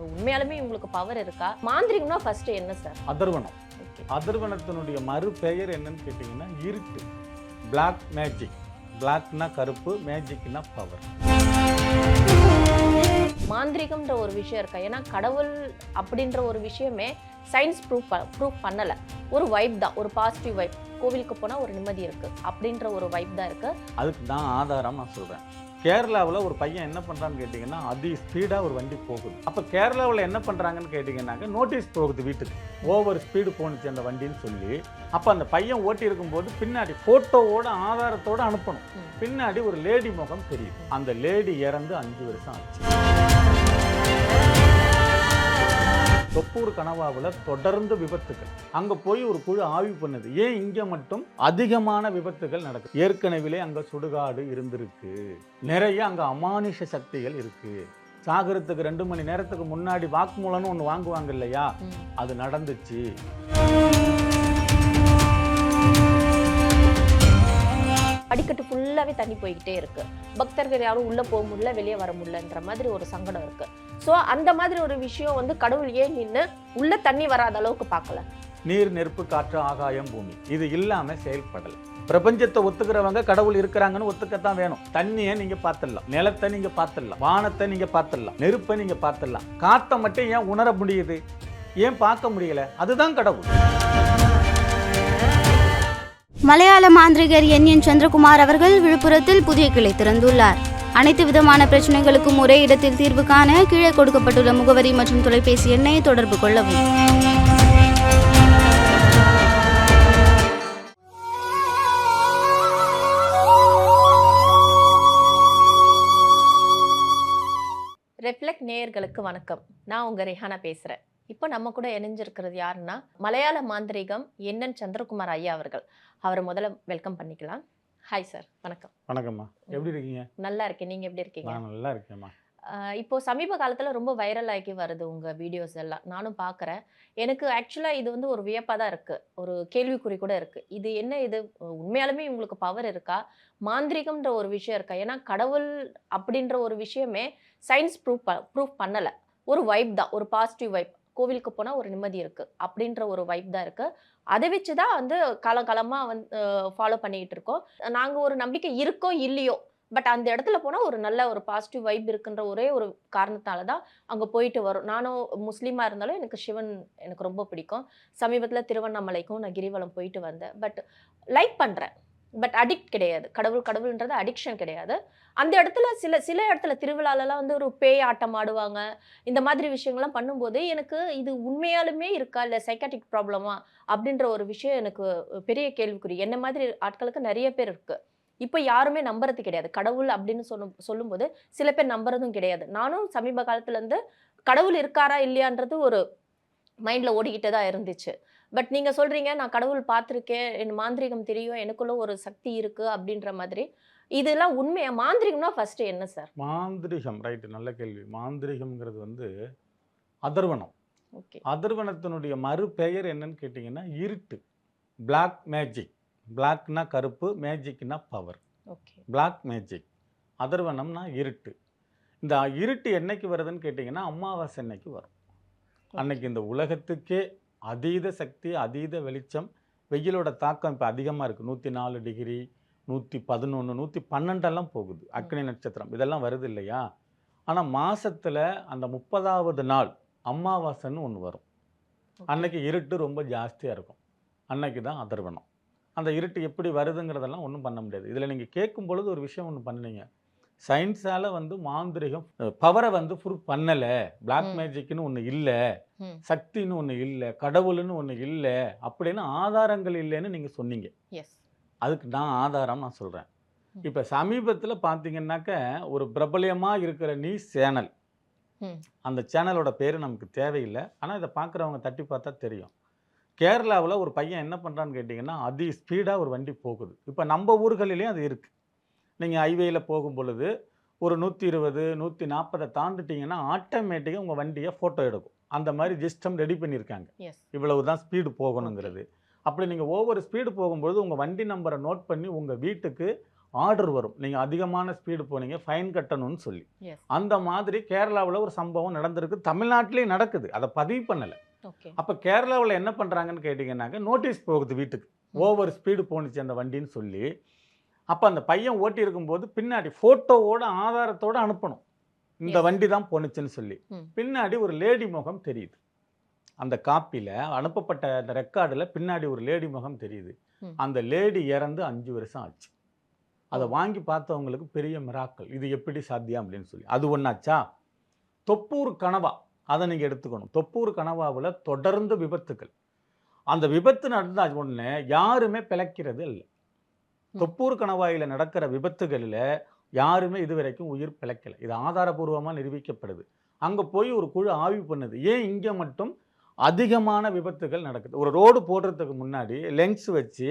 உண்மையாலுமே உங்களுக்கு பவர் இருக்கா? மாந்திரிகம்னா ஃபர்ஸ்ட் என்ன சார் அதர்வனம். அதர்வனத்தினுடைய மறு பெயர் என்னன்னு கேட்டிங்கன்னா இருட்டு. பிளாக் மேஜிக் பிளாக்னா கருப்பு மேஜிக்னா பவர் மாந்திரிகம்ன்ற ஒரு விஷயம் இருக்கா? ஏன்னா கடவுள் அப்படின்ற ஒரு விஷயமே சயின்ஸ் ப்ரூஃப் ப்ரூஃப் பண்ணல. ஒரு வைப் தான் ஒரு பாசிட்டிவ் வைப் கோவிலுக்கு போனா ஒரு நிம்மதி இருக்கு அப்படின்ற ஒரு வைப் தான் இருக்கு. அதுக்கு தான் ஆதாரம் நான் சொல்கிறேன் கேரளாவில் ஒரு பையன் என்ன பண்ணுறான்னு கேட்டிங்கன்னா அதி ஸ்பீடாக ஒரு வண்டி போகுது. அப்போ கேரளாவில் என்ன பண்ணுறாங்கன்னு கேட்டிங்கன்னாக்க நோட்டீஸ் போகுது வீட்டுக்கு. ஓவர் ஸ்பீடு போணுச்சு அந்த வண்டின்னு சொல்லி. அப்போ அந்த பையன் ஓட்டி இருக்கும்போது பின்னாடி ஃபோட்டோவோட ஆதாரத்தோட அனுப்பணும். பின்னாடி ஒரு லேடி முகம் தெரியுது. அந்த லேடி இறந்து அஞ்சு வருஷம் ஆச்சு. தொப்பூர் கனவாவில் தொடர்ந்து விபத்துகள். அங்கே போய் ஒரு குழு ஆய்வு பண்ணுது. ஏன் இங்கே மட்டும் அதிகமான விபத்துகள் நடக்குது? ஏற்கனவே அங்கே சுடுகாடு இருந்திருக்கு. நிறைய அங்கே அமானுஷ சக்திகள் இருக்கு. சாகரத்துக்கு ரெண்டு மணி நேரத்துக்கு முன்னாடி வாக்குமூலம்னு ஒன்று வாங்குவாங்க இல்லையா. அது நடந்துச்சு. படிக்கட்டு ஃபுல்லாகவே தண்ணி போய்கிட்டே இருக்குது பக்தர்கள் யாரும் உள்ளே போக முடியல வெளியே வர முடியலன்ற மாதிரி ஒரு சங்கடம் இருக்குது ஸோ அந்த மாதிரி ஒரு விஷயம் வந்து கடவுள் ஏன் நின்று உள்ளே தண்ணி வராத அளவுக்கு பார்க்கல. நீர் நெருப்பு காற்று ஆகாயம் பூமி. இது இல்லாமல் செயல்படல. பிரபஞ்சத்தை ஒத்துக்கிறவங்க கடவுள் இருக்கிறாங்கன்னு ஒத்துக்கத்தான் வேணும். தண்ணியை நீங்க பார்த்துடலாம். நிலத்தை நீங்க பார்த்துடலாம். வானத்தை நீங்க பார்த்துடலாம். நெருப்பை நீங்க பார்த்துடலாம். காத்தை மட்டும் ஏன் உணர முடியுது? ஏன் பார்க்க முடியல? அதுதான் கடவுள். மலையாள மாந்திரிகர் என். என். சந்திரகுமார் அவர்கள் விழுப்புரத்தில் புதிய கிளை திறந்துள்ளார். அனைத்து விதமான பிரச்சனைகளுக்கும் ஒரே இடத்தில் தீர்வு காண கீழே கொடுக்கப்பட்டுள்ள முகவரி மற்றும் தொலைபேசி எண்ணை தொடர்பு கொள்ளவும். ரெஃப்ளெக்ட் நேயர்களுக்கு வணக்கம். நான் உங்க ரெஹானா பேசுறேன். இப்போ நம்ம கூட இணைஞ்சிருக்கிறது யாருன்னா மலையாள மாந்திரீகம் என்னன் சந்திரகுமார் ஐயா அவர்கள். அவரை முதல்ல வெல்கம் பண்ணிக்கலாம். ஹாய் சார் வணக்கம். வணக்கம்மா. எப்படி இருக்கீங்க? நல்லா இருக்கேன். நீங்க எப்படி இருக்கீங்க? நான் நல்லா இருக்கேம்மா. இப்போ சமீப காலத்துல ரொம்ப வைரல் ஆகி வருது உங்க வீடியோஸ் எல்லாம். நானும் பார்க்குறேன் எனக்கு ஆக்சுவலா இது வந்து ஒரு வியப்பா தான் இருக்கு. ஒரு கேள்விக்குறி கூட இருக்கு. இது என்ன இது? உண்மையாலுமே உங்களுக்கு பவர் இருக்கா? மாந்திரிகம்ன்ற ஒரு விஷயம் இருக்கா? ஏன்னா கடவுள் அப்படின்ற ஒரு விஷயமே சயின்ஸ் ப்ரூஃப் ப்ரூஃப் பண்ணல. ஒரு வைப் தான். ஒரு பாசிட்டிவ் வைப் கோவிலுக்கு போனால் ஒரு நிம்மதி இருக்குது அப்படின்ற ஒரு வைப் தான் இருக்குது அதை வச்சு தான் வந்து காலங்காலமாக வந்து ஃபாலோ பண்ணிக்கிட்டு இருக்கோம். நாங்கள் ஒரு நம்பிக்கை இருக்கோ இல்லையோ பட் அந்த இடத்துல போனால் ஒரு நல்ல ஒரு பாசிட்டிவ் வைப் இருக்குன்ற ஒரே ஒரு காரணத்தால தான் அங்கே போயிட்டு வரும். நானும் முஸ்லீமாக இருந்தாலும் எனக்கு சிவன் எனக்கு ரொம்ப பிடிக்கும். சமீபத்தில் திருவண்ணாமலைக்கும் நான் கிரிவலம் போயிட்டு வந்தேன். பட் லைக் பண்ணுறேன் பட் அடிக்ட் கிடையாது. கடவுள் கடவுள்ன்றது அடிக்ஷன் கிடையாது. அந்த இடத்துல சில சில இடத்துல திருவிழாலலாம் வந்து ஒரு பேய் ஆட்டம் ஆடுவாங்க. இந்த மாதிரி விஷயங்கள்லாம் பண்ணும்போது எனக்கு இது உண்மையாலுமே இருக்கா? இல்லை சைக்காட்டிக் ப்ராப்ளமா அப்படின்ற ஒரு விஷயம் எனக்கு பெரிய கேள்விக்குறி. என்ன மாதிரி ஆட்களுக்கு நிறைய பேர் இருக்கு. இப்போ யாருமே நம்புறது கிடையாது. கடவுள் அப்படின்னு சொல்லும் சொல்லும்போது சில பேர் நம்புறதும் கிடையாது. நானும் சமீப காலத்துலேருந்து கடவுள் இருக்காரா? இல்லையான்றது ஒரு மைண்டில் ஓடிக்கிட்டே தான் இருந்துச்சு. பட் நீங்க சொல்றீங்க நான் கடவுள் பார்த்துருக்கேன் என் மாந்திரிகம் தெரியும் எனக்குள்ள ஒரு சக்தி இருக்கு அப்படின்ற மாதிரி. இதெல்லாம் உண்மையா? மாந்திரிகம்னா ஃபர்ஸ்ட் என்ன சார் மாந்திரிகம் ரைட்டு நல்ல கேள்வி. மாந்திரிகம்ங்கிறது வந்து அதர்வனம் ஓகே. அதர்வனத்தினுடைய மறு பெயர் என்னன்னு கேட்டிங்கன்னா இருட்டு. பிளாக் மேஜிக் பிளாக்னா கருப்பு மேஜிக்னா பவர் ஓகே. பிளாக் மேஜிக் அதர்வனம்னா இருட்டு. இந்த இருட்டு என்னைக்கு வருதுன்னு கேட்டிங்கன்னா அமாவாசை அன்னைக்கு வரும். அன்னைக்கு இந்த உலகத்துக்கே அதீத சக்தி அதீத வெளிச்சம். வெயிலோட தாக்கம் இப்போ அதிகமாக இருக்குது நூற்றி நாலு டிகிரி நூற்றி பதினொன்று நூற்றி பன்னெண்டெல்லாம் போகுது. அக்னி நட்சத்திரம். இதெல்லாம் வருது இல்லையா? ஆனால் மாசத்துல அந்த முப்பதாவது நாள் அமாவாசைன்னு ஒன்று வரும். அன்னைக்கு இருட்டு ரொம்ப ஜாஸ்தியாக இருக்கும். அன்னைக்கு தான் அதர்வனம். அந்த இருட்டு எப்படி வருதுங்கிறதெல்லாம் ஒன்றும் பண்ண முடியாது. இதில் நீங்கள் கேட்கும் பொழுது ஒரு விஷயம் ஒன்று பண்ணுனீங்க. சயின்ஸால் வந்து மாந்திரிகம் பவரை வந்து ப்ரூவ் பண்ணலை. பிளாக். மேஜிக்னு ஒன்று இல்லை. சக்தின்னு ஒன்று இல்லை. கடவுள்னு ஒன்று இல்லை. அப்படின்னு ஆதாரங்கள் இல்லைன்னு நீங்கள் சொன்னீங்க. அதுக்கு நான் ஆதாரம் நான் சொல்கிறேன். இப்போ சமீபத்தில் பார்த்தீங்கன்னாக்க ஒரு பிரபலியமாக இருக்கிற நியூஸ் சேனல். அந்த சேனலோட பேர் நமக்கு தேவையில்லை. ஆனால் இதை பார்க்குறவங்க தட்டி பார்த்தா தெரியும். கேரளாவில் ஒரு பையன் என்ன பண்ணுறான்னு கேட்டிங்கன்னா அதி ஸ்பீடாக ஒரு வண்டி போகுது. இப்போ நம்ம ஊர்களிலையும் அது இருக்குது நீங்கள் ஹைவேயில் போகும் பொழுது ஒரு நூற்றி இருபது நூற்றி நாற்பதை தாண்டிட்டீங்கன்னா ஆட்டோமேட்டிக்காக உங்கள் வண்டியை ஃபோட்டோ எடுக்கும். அந்த மாதிரி சிஸ்டம் ரெடி பண்ணியிருக்காங்க. இவ்வளவு தான் ஸ்பீடு போகணுங்கிறது. அப்படி நீங்கள் ஒவ்வொரு ஸ்பீடு போகும்பொழுது உங்கள் வண்டி நம்பரை நோட் பண்ணி உங்கள் வீட்டுக்கு ஆர்டர் வரும். நீங்கள் அதிகமான ஸ்பீடு போனீங்க ஃபைன் கட்டணும்னு சொல்லி. அந்த மாதிரி கேரளாவில் ஒரு சம்பவம் நடந்திருக்கு. தமிழ்நாட்டிலேயும் நடக்குது. அதை பதிவு பண்ணலை. அப்போ கேரளாவில் என்ன பண்ணுறாங்கன்னு கேட்டிங்கன்னாக்க நோட்டீஸ் போகுது வீட்டுக்கு. ஓவர் ஸ்பீடு போணுச்சு அந்த வண்டின்னு சொல்லி அப்போ அந்த பையன் ஓட்டி இருக்கும்போது பின்னாடி ஃபோட்டோவோட ஆதாரத்தோட அனுப்பணும். இந்த. வண்டி தான் போணுச்சுன்னு சொல்லி. பின்னாடி ஒரு லேடி முகம் தெரியுது. அந்த காப்பியில் அனுப்பப்பட்ட அந்த ரெக்கார்டில் பின்னாடி ஒரு லேடி முகம் தெரியுது. அந்த லேடி இறந்து அஞ்சு வருஷம் ஆச்சு. அதை வாங்கி பார்த்தவங்களுக்கு பெரிய மிராக்கள். இது எப்படி சாத்தியம் அப்படின்னு சொல்லி. அது ஒன்றாச்சா தொப்பூர் கனவா. அதை நீங்கள் எடுத்துக்கணும். தொப்பூர் கனவாவில் தொடர்ந்து விபத்துக்கள். அந்த விபத்து நடந்த உடனே யாருமே பிழைக்கிறது இல்லை. தொப்பூர் கணவாயில் நடக்கிற விபத்துகளில் யாருமே இதுவரைக்கும் உயிர் பிழைக்கல. இது ஆதாரபூர்வமாக நிரூபிக்கப்படுது. அங்கே போய் ஒரு குழு ஆய்வு பண்ணுது. ஏன் இங்கே மட்டும் அதிகமான விபத்துகள் நடக்குது? ஒரு ரோடு போடுறதுக்கு முன்னாடி லென்ஸ் வச்சு.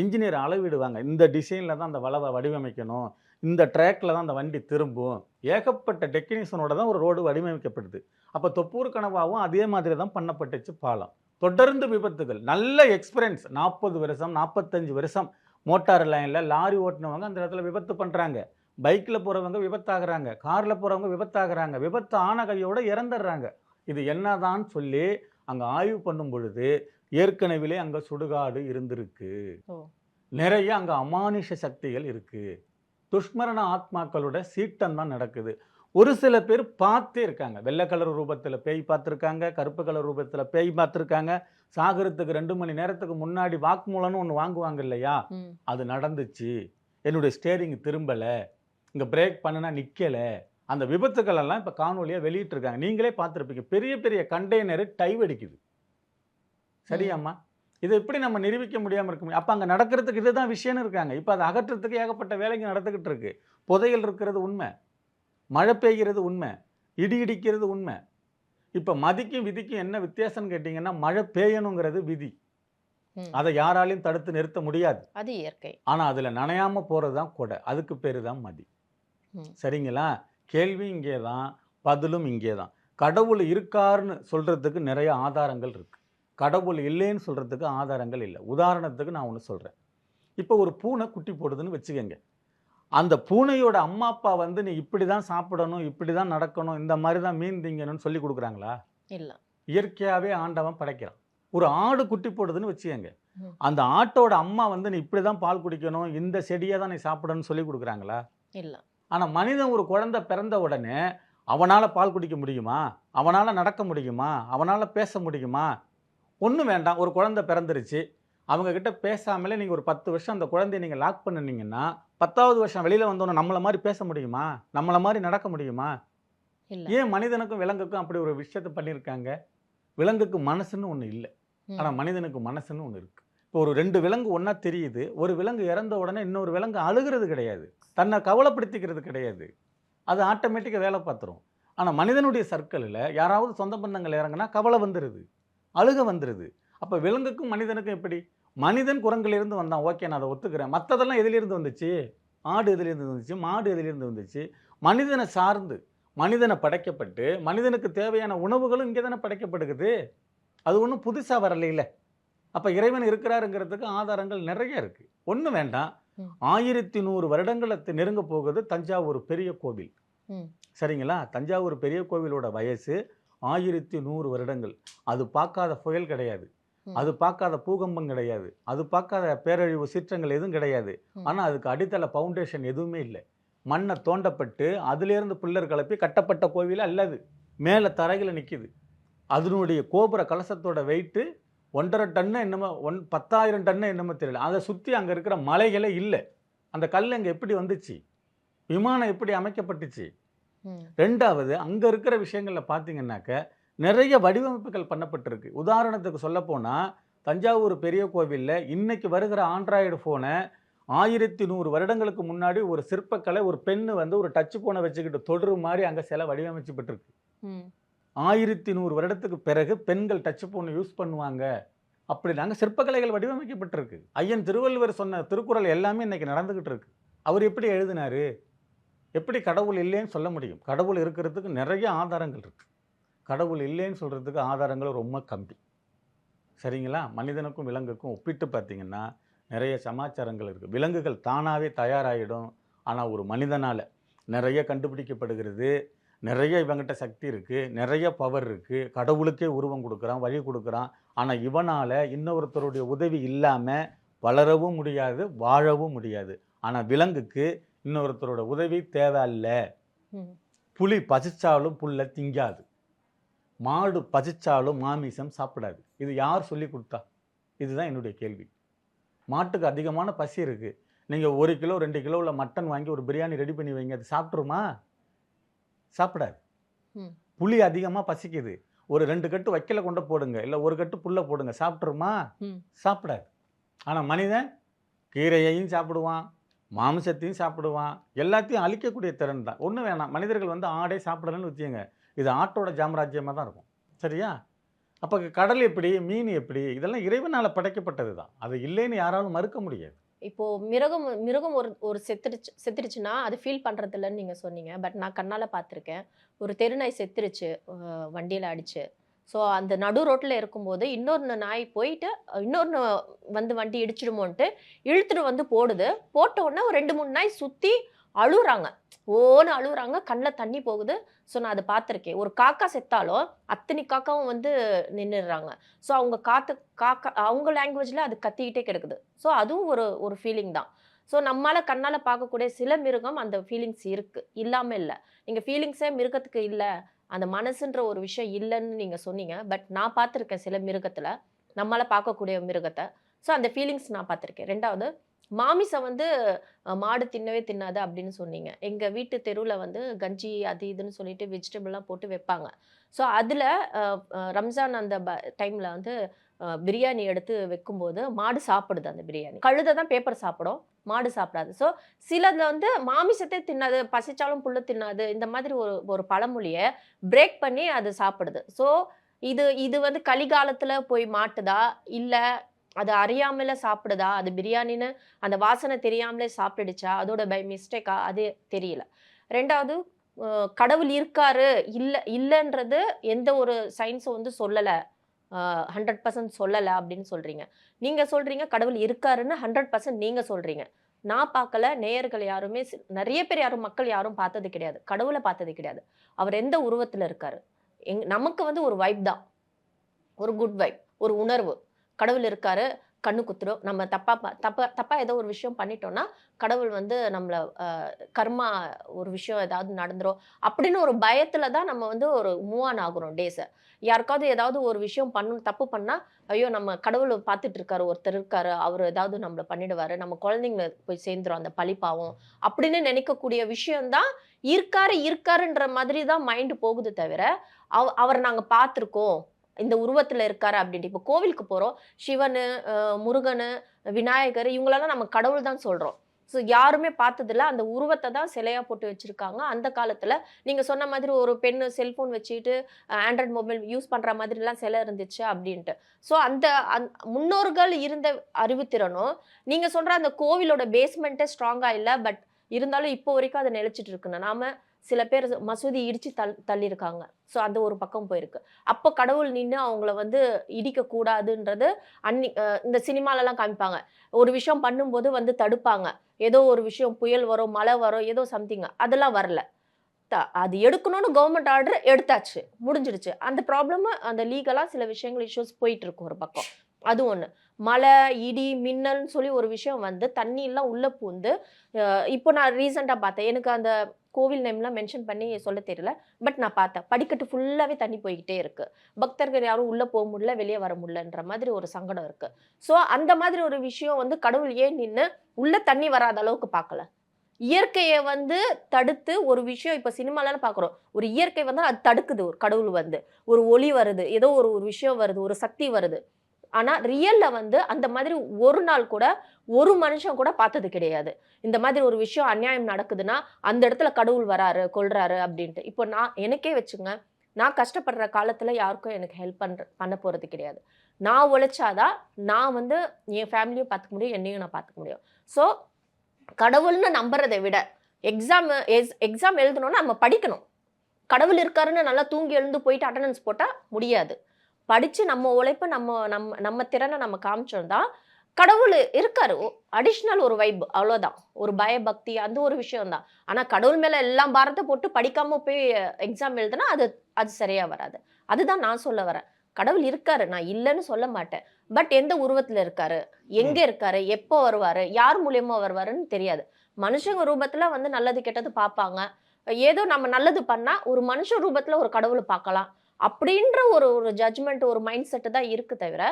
இன்ஜினியர் அளவிடுவாங்க. இந்த டிசைனில் தான் அந்த வளவை வடிவமைக்கணும். இந்த ட்ராக்ல தான் அந்த வண்டி திரும்பும். ஏகப்பட்ட டெக்னீஷியனோட தான் ஒரு ரோடு வடிவமைக்கப்படுது. அப்போ தொப்பூர் கனவாவும் அதே மாதிரி தான் பண்ணப்பட்டுச்சு பாலம். தொடர்ந்து விபத்துகள். நல்ல எக்ஸ்பீரியன்ஸ் நாற்பது வருஷம் நாற்பத்தஞ்சு வருஷம் மோட்டார் லைனில் லாரி ஓட்டினவங்க அந்த இடத்துல விபத்து பண்ணுறாங்க பைக்கில் போகிறவங்க விபத்தாகிறாங்க காரில் போகிறவங்க விபத்தாகிறாங்க விபத்து ஆன கையோட இறந்துடுறாங்க. இது என்னதான் சொல்லி அங்கே ஆய்வு பண்ணும் பொழுது ஏற்கனவே அங்கே சுடுகாடு இருந்திருக்கு. நிறைய அங்கே அமானுஷ சக்திகள் இருக்கு. துஷ்மரண ஆத்மாக்களோட சீட்டம் தான் நடக்குது. ஒரு சில பேர் பார்த்தே இருக்காங்க. வெள்ளை கலர் ரூபத்தில் பேய் பார்த்துருக்காங்க கருப்பு கலர் ரூபத்தில் பேய் பார்த்துருக்காங்க. சாகரத்துக்கு ரெண்டு மணி நேரத்துக்கு முன்னாடி வாக்குமூலம்னு ஒன்று வாங்குவாங்க இல்லையா. அது நடந்துச்சு. என்னுடைய ஸ்டேரிங் திரும்பலை. இங்கே பிரேக் பண்ணுனா நிற்கலை அந்த விபத்துக்கள் எல்லாம் இப்போ காணொலியாக வெளியிட்டிருக்காங்க. நீங்களே பார்த்துருப்பீங்க. பெரிய பெரிய கண்டெய்னரு டைவ் அடிக்குது. சரியாம்மா? இதை எப்படி நம்ம நிரூபிக்க முடியாமல் இருக்க முடியும்? அப்போ அங்கே நடக்கிறதுக்கு இதுதான் விஷயம்னு இருக்காங்க. இப்போ அதை அகற்றுறதுக்கு ஏகப்பட்ட வேலைங்க நடந்துக்கிட்டு இருக்கு. புதையல் இருக்கிறது உண்மை. மழை பெய்கிறது உண்மை இடி இடிக்கிறது உண்மை. இப்போ மதிக்கும் விதிக்கும் என்ன வித்தியாசம்னு கேட்டிங்கன்னா மழை பெய்யணுங்கிறது விதி. அதை யாராலையும் தடுத்து நிறுத்த முடியாது. அது இயற்கை. ஆனால் அதில் நனையாமல் போகிறது தான் கொடை. அதுக்கு பேர் தான் மதி. சரிங்களா? கேள்வி இங்கே தான் பதிலும் இங்கே தான் கடவுள் இருக்காருன்னு சொல்கிறதுக்கு நிறைய ஆதாரங்கள் இருக்குது கடவுள் இல்லைன்னு சொல்கிறதுக்கு ஆதாரங்கள் இல்லை. உதாரணத்துக்கு நான் ஒன்று சொல்கிறேன் இப்போ ஒரு பூனை குட்டி போடுதுன்னு வச்சுக்கோங்க. அந்த பூனையோட அம்மா அப்பா வந்து நீ இப்படி தான் சாப்பிடணும் இப்படி தான் நடக்கணும் இந்த மாதிரி தான் மீன் திங்கணும்னு சொல்லி கொடுக்குறாங்களா? இல்ல. இயற்கையாகவே ஆண்டவன் படைக்கிறான். ஒரு ஆடு குட்டி போடுதுன்னு வச்சுக்கோங்க. அந்த ஆட்டோட அம்மா வந்து நீ இப்படி தான் பால் குடிக்கணும் இந்த செடியை தான் நீ சாப்பிடணும்னு சொல்லி கொடுக்குறாங்களா? இல்ல. ஆனால் மனிதன் ஒரு குழந்தை பிறந்த உடனே அவனால் பால் குடிக்க முடியுமா? அவனால் நடக்க முடியுமா? அவனால் பேச முடியுமா? ஒன்றும் வேண்டாம். ஒரு குழந்தை பிறந்துருச்சு. அவங்க கிட்ட பேசாமலே நீங்கள் ஒரு பத்து வருஷம் அந்த குழந்தைய நீங்கள் லாக் பண்ணுனீங்கன்னா பத்தாவது வருஷம் வெளியில் வந்தோன்னே நம்மளை மாதிரி பேச முடியுமா? நம்மளை மாதிரி நடக்க முடியுமா? ஏன் மனிதனுக்கும் விலங்குக்கும் அப்படி ஒரு விஷயத்தை பண்ணியிருக்காங்க விலங்குக்கு மனசுன்னு ஒன்று இல்லை. ஆனால் மனிதனுக்கு மனசுன்னு ஒன்று இருக்குது இப்போ ஒரு ரெண்டு விலங்கு ஒன்றா தெரியுது. ஒரு விலங்கு இறந்த உடனே இன்னொரு விலங்கு அழுகிறது கிடையாது. தன்னை கவலைப்படுத்திக்கிறது கிடையாது. அது ஆட்டோமேட்டிக்காக வேலை பார்த்துரும். ஆனால் மனிதனுடைய சர்க்கிளில் யாராவது சொந்த பந்தங்கள் இறங்குனா கவலை வந்துடுது அழுக வந்துடுது அப்போ விலங்குக்கும் மனிதனுக்கும் எப்படி? மனிதன் குரங்கிலிருந்து வந்தான். ஓகே நான் அதை ஒத்துக்கிறேன். மற்றதெல்லாம் எதிலிருந்து வந்துச்சு? ஆடு எதிலிருந்து வந்துச்சு? மாடு எதிலிருந்து வந்துச்சு? மனிதனை சார்ந்து மனிதனை படைக்கப்பட்டு மனிதனுக்கு தேவையான உணவுகளும் இங்கே தானே படைக்கப்படுகிறது. அது ஒன்றும் புதுசாக வரலையில அப்போ இறைவன் இருக்கிறாருங்கிறதுக்கு ஆதாரங்கள் நிறைய இருக்குது ஒன்றும் வேண்டாம். ஆயிரத்தி நூறு வருடங்களை நெருங்க போகுது தஞ்சாவூர் பெரிய கோவில். சரிங்களா? தஞ்சாவூர் பெரிய கோவிலோட வயசு ஆயிரத்தி நூறு வருடங்கள். அது பார்க்காத புயல் கிடையாது. அது பார்க்காத பூகம்பம் கிடையாது. அது பார்க்காத பேரழிவு சீற்றங்கள் எதுவும் கிடையாது. ஆனால் அதுக்கு அடித்தள ஃபவுண்டேஷன் எதுவுமே இல்லை. மண்ணை தோண்டப்பட்டு அதிலிருந்து பில்லர் கலப்பி கட்டப்பட்ட கோவில் அல்லது மேலே தரையில் நிற்கிது அதனுடைய கோபுர கலசத்தோட வெயிட்டு ஒன்றரை டன்னு என்னமோ ஒன் பத்தாயிரம் டன்னு என்னமோ தெரியல. அதை சுற்றி அங்கே இருக்கிற மலைகளே இல்லை. அந்த கல் அங்கே எப்படி வந்துச்சு? விமானம் எப்படி அமைக்கப்பட்டுச்சு. ரெண்டாவது அங்கே இருக்கிற விஷயங்களில் பார்த்தீங்கன்னாக்க நிறைய வடிவமைப்புகள் பண்ணப்பட்டிருக்கு. உதாரணத்துக்கு சொல்லப்போனால் தஞ்சாவூர் பெரிய கோவிலில் இன்னைக்கு வருகிற ஆண்ட்ராய்டு ஃபோனை ஆயிரத்தி நூறு வருடங்களுக்கு முன்னாடி ஒரு சிற்பக்கலை ஒரு பெண்ணு வந்து ஒரு டச் ஃபோனை வச்சுக்கிட்டு தொடுற மாதிரி அங்கே சில வடிவமைச்சுப்பட்டிருக்கு. ஆயிரத்தி நூறு வருடத்துக்கு பிறகு பெண்கள் டச் ஃபோன் யூஸ் பண்ணுவாங்க. அப்படி நாங்கள் சிற்பக்கலைகள் வடிவமைக்கப்பட்டிருக்கு. ஐயன் திருவள்ளுவர் சொன்ன திருக்குறள் எல்லாமே இன்னைக்கு நடந்துக்கிட்டு இருக்கு அவர் எப்படி எழுதினாரு? எப்படி கடவுள் இல்லைன்னு சொல்ல முடியும்? கடவுள் இருக்கிறதுக்கு நிறைய ஆதாரங்கள் இருக்கு. கடவுள் இல்லைன்னு சொல்கிறதுக்கு ஆதாரங்கள் ரொம்ப கம்மி. சரிங்களா? மனிதனுக்கும் விலங்குக்கும் ஒப்பிட்டு பார்த்தீங்கன்னா நிறைய சமாச்சாரங்கள் இருக்குது விலங்குகள் தானாகவே தயாராகிடும் ஆனால் ஒரு மனிதனால் நிறைய கண்டுபிடிக்கப்படுகிறது. நிறைய இவங்கிட்ட சக்தி இருக்குது நிறைய பவர் இருக்குது கடவுளுக்கே உருவம் கொடுக்குறான் வழி கொடுக்குறான். ஆனால் இவனால் இன்னொருத்தருடைய உதவி இல்லாமல் வளரவும் முடியாது வாழவும் முடியாது. ஆனால் விலங்குக்கு இன்னொருத்தரோட உதவி தேவையில்ல. புலி பசிச்சாலும் புல்லை திங்காது. மாடு பசிச்சாலும் மாமிசம் சாப்பிடாது. இது யார் சொல்லி கொடுத்தா? இதுதான் என்னுடைய கேள்வி. மாட்டுக்கு அதிகமான பசி இருக்குது நீங்கள் ஒரு கிலோ ரெண்டு கிலோவில் மட்டன் வாங்கி ஒரு பிரியாணி ரெடி பண்ணி வைங்க. அது சாப்பிட்ருமா சாப்பிடாது. புலி அதிகமாக பசிக்குது. ஒரு ரெண்டு கட்டு வைக்கல கொண்டு போடுங்க. இல்லை ஒரு கட்டு புல்லை போடுங்க. சாப்பிட்ருமா. சாப்பிடாது. ஆனால் மனிதன் கீரையையும் சாப்பிடுவான் மாமிசத்தையும் சாப்பிடுவான். எல்லாத்தையும் அழிக்கக்கூடிய திறன் தான். ஒன்றும் வேணாம். மனிதர்கள் வந்து ஆடே சாப்பிடலன்னு வச்சுக்கோங்க. இது ஆட்டோட ஜாமராஜ்யமாக தான் இருக்கும். சரியா? அப்போ கடல் எப்படி மீன் எப்படி இதெல்லாம் இறைவனால் படைக்கப்பட்டது தான். அது இல்லைன்னு யாராலும் மறுக்க முடியாது. இப்போ மிருகம் மிருகம் ஒரு ஒரு செத்துருச்சு செத்துருச்சுன்னா அது ஃபீல் பண்ணுறது இல்லைன்னு நீங்கள் சொன்னீங்க. பட் நான் கண்ணால் பார்த்துருக்கேன். ஒரு தெருநாய் செத்துருச்சு வண்டியில் அடிச்சு. ஸோ அந்த நடு ரோட்டில் இருக்கும்போது இன்னொரு நாய் போயிட்டு இன்னொன்று வந்து வண்டி இடிச்சிடுமோன்ட்டு இழுத்துட்டு வந்து போடுது. போட்ட உடனே ஒரு ரெண்டு மூணு நாய் சுற்றி அழுகுறாங்க ஓன்னு அழுகுறாங்க கண்ணில் தண்ணி போகுது. ஸோ நான் அதை பார்த்துருக்கேன். ஒரு காக்கா செத்தாலும் அத்தனை காக்காவும் வந்து நின்றுடுறாங்க ஸோ அவங்க காத்து காக்கா அவங்க லாங்குவேஜில் அது கத்திக்கிட்டே கிடக்குது. ஸோ அதுவும் ஒரு ஒரு ஃபீலிங் தான். ஸோ நம்மளால் கண்ணால் பார்க்கக்கூடிய சில மிருகம் அந்த ஃபீலிங்ஸ் இருக்குது இல்லாமல் இல்லை. நீங்கள் ஃபீலிங்ஸே மிருகத்துக்கு இல்லை. அந்த மனசுன்ற ஒரு விஷயம் இல்லைன்னு நீங்கள் சொன்னீங்க. பட் நான் பார்த்துருக்கேன் சில மிருகத்தில் நம்மளால் பார்க்கக்கூடிய மிருகத்தை. ஸோ அந்த ஃபீலிங்ஸ் நான் பார்த்துருக்கேன். ரெண்டாவது மாமிசம் வந்து மாடு தின்னவே தின்னாது அப்படின்னு சொன்னீங்க. எங்கள் வீட்டு தெருவில் வந்து கஞ்சி அது இதுன்னு சொல்லிட்டு வெஜிடபிள்லாம் போட்டு வைப்பாங்க. ஸோ அதில் ரம்ஜான் அந்த ப டைமில் வந்து பிரியாணி எடுத்து வைக்கும்போது மாடு சாப்பிடுது அந்த பிரியாணி. கழுதை தான் பேப்பர் சாப்பிடும் மாடு சாப்பிடாது. ஸோ சிலது வந்து மாமிசத்தை தின்னாது பசிச்சாலும் புல்லு தின்னாது இந்த மாதிரி ஒரு ஒரு பழமொழியை பிரேக் பண்ணி அது சாப்பிடுது. ஸோ இது இது வந்து கலிகாலத்தில் போய் மாட்டுதா? இல்லை அது அறியாமல சாப்பிடுதா? அது பிரியாணின்னு அந்த வாசனை தெரியாமலே சாப்பிட்டுடுச்சா? அதோட பை மிஸ்டேக்கா? அது தெரியல. ரெண்டாவது கடவுள் இருக்காரு இல்லை இல்லைன்றது எந்த ஒரு சயின்ஸும் வந்து சொல்லலை. ஹண்ட்ரட் பர்சன்ட் சொல்லலை அப்படின்னு சொல்கிறீங்க நீங்கள் சொல்கிறீங்க கடவுள் இருக்காருன்னு ஹண்ட்ரட் பர்சன்ட் நீங்கள் சொல்கிறீங்க நான் பார்க்கல நேயர்கள் யாருமே நிறைய பேர் யாரும் மக்கள் யாரும் பார்த்தது கிடையாது. கடவுளை பார்த்தது கிடையாது. அவர் எந்த உருவத்தில் இருக்கார்? எங் நமக்கு வந்து ஒரு வைப் தான். ஒரு குட் வைப் ஒரு உணர்வு. கடவுள் இருக்காரு கண்ணு குத்துரும். நம்ம தப்பா ப- தப்பா தப்பா ஏதோ ஒரு விஷயம் பண்ணிட்டோம்னா கடவுள் வந்து நம்மளை கர்மா ஒரு விஷயம் ஏதாவது நடந்துரும் அப்படின்னு ஒரு பயத்துல தான் நம்ம வந்து ஒரு மூவ் ஆன் ஆகுறோம் டேஸை யாருக்காவது ஏதாவது ஒரு விஷயம் பண்ணணும் தப்பு பண்ணா ஐயோ நம்ம கடவுளை பார்த்துட்டு இருக்காரு ஒருத்தர் இருக்காரு அவர் ஏதாவது நம்மளை பண்ணிடுவாரு நம்ம குழந்தைங்க போய் சேர்ந்துரும் அந்த பழிப்பாவும் அப்படின்னு நினைக்கக்கூடிய விஷயம்தான் இருக்காரு இருக்காருன்ற மாதிரி தான் மைண்டு போகுது தவிர அவ அவர் நாங்கள் பார்த்துருக்கோம். இந்த உருவத்தில் இருக்காரு அப்படின்ட்டு இப்போ கோவிலுக்கு போகிறோம் சிவனு முருகனு விநாயகர் இவங்களெல்லாம் நம்ம கடவுள் தான் சொல்கிறோம் ஸோ யாருமே பார்த்ததில்ல. அந்த உருவத்தை தான் சிலையாக போட்டு வச்சுருக்காங்க. அந்த காலத்தில் நீங்கள் சொன்ன மாதிரி ஒரு பெண்ணு செல்ஃபோன் வச்சுட்டு ஆண்ட்ராய்ட் மொபைல் யூஸ் பண்ணுற மாதிரிலாம் சிலை இருந்துச்சு அப்படின்ட்டு. ஸோ அந்த அந்- முன்னோர்கள் இருந்த அறிவுத்திறனும் நீங்கள் சொல்கிற அந்த கோவிலோட பேஸ்மெண்ட்டே ஸ்ட்ராங்காக இல்லை பட் இருந்தாலும் இப்போ வரைக்கும் அதை நிலச்சிட்டு இருக்குன்னு. நாம சில பேர் மசூதி இடித்து தள் தள்ளியிருக்காங்க. ஸோ அந்த ஒரு பக்கம் போயிருக்கு. அப்போ கடவுள் நின்று அவங்கள வந்து இடிக்கக்கூடாதுன்றது அன்னி இந்த சினிமாலலாம் காமிப்பாங்க. ஒரு விஷயம் பண்ணும்போது வந்து தடுப்பாங்க. ஏதோ ஒரு விஷயம் புயல் வரும் மழை வரும் ஏதோ சம்திங். அதெல்லாம் வரல. த- அது எடுக்கணும்னு கவர்மெண்ட் ஆர்டர் எடுத்தாச்சு. முடிஞ்சிடுச்சு. அந்த ப்ராப்ளம் அந்த லீகலாக சில விஷயங்கள் இஷ்யூஸ் போயிட்டுருக்கு ஒரு பக்கம். அது ஒன்று மழை இடி மின்னல்னு சொல்லி ஒரு விஷயம் வந்து தண்ணியெல்லாம் உள்ளே பூந்து இப்போ நான் ரீசெண்டாக பார்த்தேன். எனக்கு அந்த கோவில் நேம்லாம் மென்ஷன் பண்ணி சொல்ல தெரியல. பட் நான் பார்த்தேன். படிக்கட்டு ஃபுல்லாகவே தண்ணி போய்கிட்டே இருக்குது பக்தர்கள் யாரும் உள்ளே போக முடியல வெளியே வர முடியலன்ற மாதிரி ஒரு சங்கடம் இருக்குது ஸோ அந்த மாதிரி ஒரு விஷயம் வந்து கடவுள் ஏன் நின்று உள்ளே தண்ணி வராத அளவுக்கு பார்க்கல. இயற்கையை வந்து தடுத்து ஒரு விஷயம் இப்போ சினிமாலாம் பார்க்குறோம். ஒரு இயற்கை வந்து அது தடுக்குது. ஒரு கடவுள் வந்து. ஒரு ஒளி வருது. ஏதோ ஒரு ஒரு விஷயம் வருது. ஒரு சக்தி வருது. ஆனால் ரியலில் வந்து அந்த மாதிரி ஒரு நாள் கூட ஒரு மனுஷன் கூட பார்த்தது கிடையாது. இந்த மாதிரி ஒரு விஷயம் அநியாயம் நடக்குதுன்னா அந்த இடத்துல கடவுள் வராரு கொள்றாரு அப்படின்ட்டு. இப்போ நான் எனக்கே வச்சுங்க நான் கஷ்டப்படுற காலத்தில் யாருக்கும் எனக்கு ஹெல்ப் பண்ற பண்ண போகிறது கிடையாது. நான் உழைச்சாதான் நான் வந்து என் ஃபேமிலியும் பார்த்துக்க முடியும் என்னையும் நான் பார்த்துக்க முடியும். ஸோ கடவுள்னு நம்புறதை விட எக்ஸாம் எக்ஸாம் எழுதணும்னா நம்ம படிக்கணும். கடவுள் இருக்காருன்னு நல்லா தூங்கி எழுந்து போயிட்டு அட்டண்டன்ஸ் போட்டால் முடியாது. படித்து நம்ம உழைப்பை நம்ம நம்ம நம்ம திறனை நம்ம காமிச்சோம் தான் கடவுள் இருக்காரு. அடிஷ்னல் ஒரு வைப் அவ்வளவுதான். ஒரு பயபக்தி அந்த ஒரு விஷயம் தான் ஆனா கடவுள் மேல எல்லாம் பாரத்தை போட்டு படிக்காம போய் எக்ஸாம் எழுதுனா அது அது சரியா வராது. அதுதான் நான் சொல்ல வரேன். கடவுள் இருக்காரு. நான் இல்லைன்னு சொல்ல மாட்டேன். பட் எந்த உருவத்துல இருக்காரு? எங்க இருக்காரு? எப்போ வருவாரு? யார் மூலியமா வருவாருன்னு தெரியாது. மனுஷங்க ரூபத்துல வந்து நல்லது கெட்டது பார்ப்பாங்க. ஏதோ நம்ம நல்லது பண்ணா ஒரு மனுஷ ரூபத்துல ஒரு கடவுளை பார்க்கலாம். அப்படின்ற ஒரு ஒரு ஜட்ஜ்மெண்ட் ஒரு மைண்ட் செட்டு தான் இருக்கு தவிர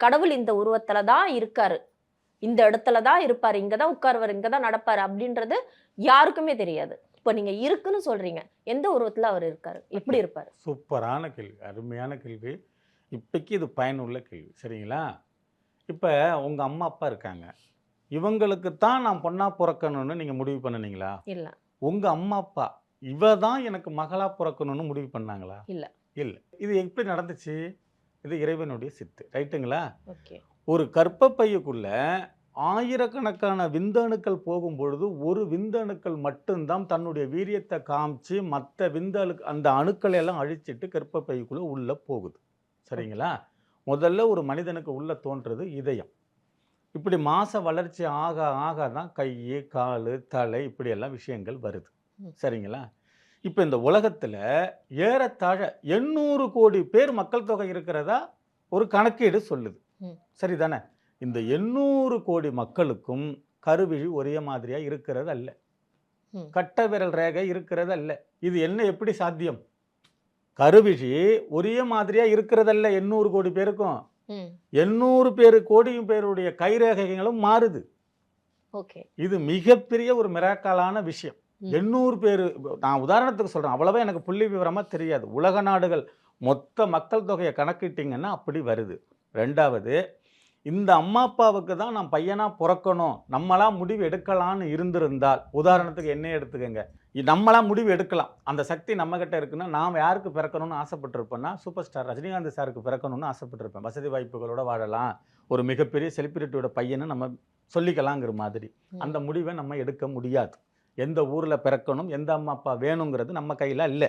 கடவுள் இந்த உருவத்துல தான் இருக்காரு. இந்த இடத்துல தான் இருப்பாரு. இங்க தான் உட்காருவார். இங்க தான் நடப்பாரு அப்படின்றது யாருக்குமே தெரியாது. இப்போ நீங்க இருக்குன்னு சொல்றீங்க. எந்த உருவத்துல அவர் இருக்காரு? எப்படி இருப்பாரு? சூப்பரான கேள்வி. அருமையான கேள்வி. இப்போக்கி இது பயனுள்ள கேள்வி. சரிங்களா? இப்போ உங்கள் அம்மா அப்பா இருக்காங்க. இவங்களுக்கு தான் நான் பொண்ணா பிறக்கணும்னு நீங்கள் முடிவு பண்ணுனீங்களா? இல்ல. உங்கள் அம்மா அப்பா இவ தான் எனக்கு மகளா பிறக்கணும்னு முடிவு பண்ணாங்களா? இல்ல. இல்லை. இது எப்படி நடந்துச்சு. இது இறைவனுடைய சித்து. ரைட்டுங்களா? ஒரு கர்ப்பப்பையுக்குள்ள ஆயிரக்கணக்கான விந்தணுக்கள் போகும் பொழுது ஒரு விந்தணுக்கள் மட்டும்தான் தன்னுடைய வீரியத்தை காமிச்சு மற்ற விந்தணு அந்த அணுக்களை எல்லாம் அழிச்சிட்டு கர்ப்பப்பைக்குள்ள உள்ள போகுது. சரிங்களா? முதல்ல ஒரு மனிதனுக்கு உள்ள தோன்றது இதயம். இப்படி மாச வளர்ச்சி ஆக ஆக தான் கை கால் தலை இப்படியெல்லாம் விஷயங்கள் வருது. சரிங்களா? இப்போ இந்த உலகத்தில் ஏறத்தாழ எண்ணூறு கோடி பேர் மக்கள் தொகை இருக்கிறதா ஒரு கணக்கீடு சொல்லுது. சரிதானே? இந்த எண்ணூறு கோடி மக்களுக்கும் கருவிழி ஒரே மாதிரியா இருக்கிறது அல்ல. கட்ட விரல் ரேகை இருக்கிறது அல்ல. இது என்ன எப்படி சாத்தியம்? கருவிழி ஒரே மாதிரியா இருக்கிறதல்ல எண்ணூறு கோடி பேருக்கும். எண்ணூறு பேரு கோடியும் பேருடைய கைரேகைகளும் மாறுது. ஓகே. இது மிகப்பெரிய ஒரு மிராக்கலான விஷயம். எண்ணூறு பேர் நான் உதாரணத்துக்கு சொல்றேன் அவ்வளவா எனக்கு புள்ளி விவரமா தெரியாது. உலக நாடுகள் மொத்த மக்கள் தொகையை கணக்கிட்டீங்கன்னா அப்படி வருது. ரெண்டாவது இந்த அம்மா அப்பாவுக்கு தான் நான் பையனா பிறக்கணும். நம்மளா முடிவு எடுக்கலாம்னு இருந்திருந்தால் உதாரணத்துக்கு என்ன எடுத்துக்கங்க. இ- நம்மளா முடிவு எடுக்கலாம். அந்த சக்தி நம்ம கிட்ட இருக்குன்னா நாம் யாருக்கு பிறக்கணும்னு ஆசைப்பட்டிருப்பேன்னா சூப்பர் ஸ்டார் ரஜினிகாந்த் சாருக்கு பிறக்கணும்னு ஆசைப்பட்டிருப்பேன். வசதி வாய்ப்புகளோட வாழலாம். ஒரு மிகப்பெரிய செலிபிரிட்டியோட பையனை நம்ம சொல்லிக்கலாங்கிற மாதிரி. அந்த முடிவை நம்ம எடுக்க முடியாது. எந்த ஊர்ல பிறக்கணும் எந்த அம்மா அப்பா வேணுங்கிறது நம்ம கையில இல்லை.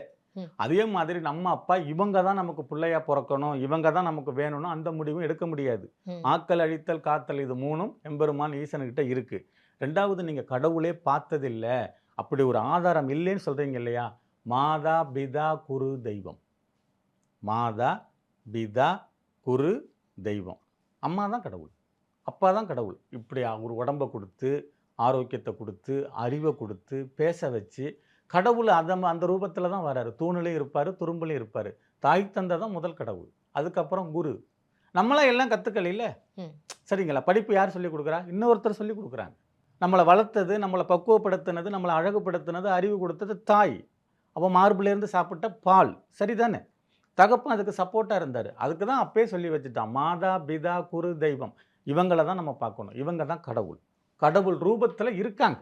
அதே மாதிரி நம்ம அப்பா இவங்க தான் நமக்கு பிள்ளையா பிறக்கணும் இவங்க தான் நமக்கு வேணும்னு அந்த முடிவும் எடுக்க முடியாது. ஆக்கல் அழித்தல் காத்தல் இது மூணும் எம்பெருமான் ஈசனுக்கிட்ட இருக்கு. ரெண்டாவது நீங்க கடவுளே பார்த்ததில்ல அப்படி ஒரு ஆதாரம் இல்லைன்னு சொல்றீங்க இல்லையா? மாதா பிதா குரு தெய்வம். மாதா பிதா குரு தெய்வம். அம்மா தான் கடவுள். அப்பா தான் கடவுள். இப்படி ஒரு உடம்பை கொடுத்து ஆரோக்கியத்தை கொடுத்து அறிவை கொடுத்து பேச வச்சு கடவுள் அந்த அந்த ரூபத்தில் தான் வராரு. தூணிலையும் இருப்பார் துரும்புலையும் இருப்பார். தாய் தந்தை தான் முதல் கடவுள். அதுக்கப்புறம் குரு. நம்மளாம் எல்லாம் கற்றுக்கல ம். சரிங்களா? படிப்பு யார் சொல்லி கொடுக்குறா? இன்னொருத்தர் சொல்லி கொடுக்குறாங்க. நம்மளை வளர்த்தது நம்மளை பக்குவப்படுத்தினது நம்மளை அழகுபடுத்தினது அறிவு கொடுத்தது தாய். அப்போ மார்பிலேருந்து சாப்பிட்ட பால். சரிதானே? தகப்பன் அதுக்கு சப்போர்ட்டாக இருந்தார். அதுக்கு தான் அப்பயே சொல்லி வச்சுட்டான் மாதா பிதா குரு தெய்வம். இவங்கள தான் நம்ம பார்க்கணும். இவங்க தான் கடவுள். கடவுள் ரூபத்தில் இருக்காங்க.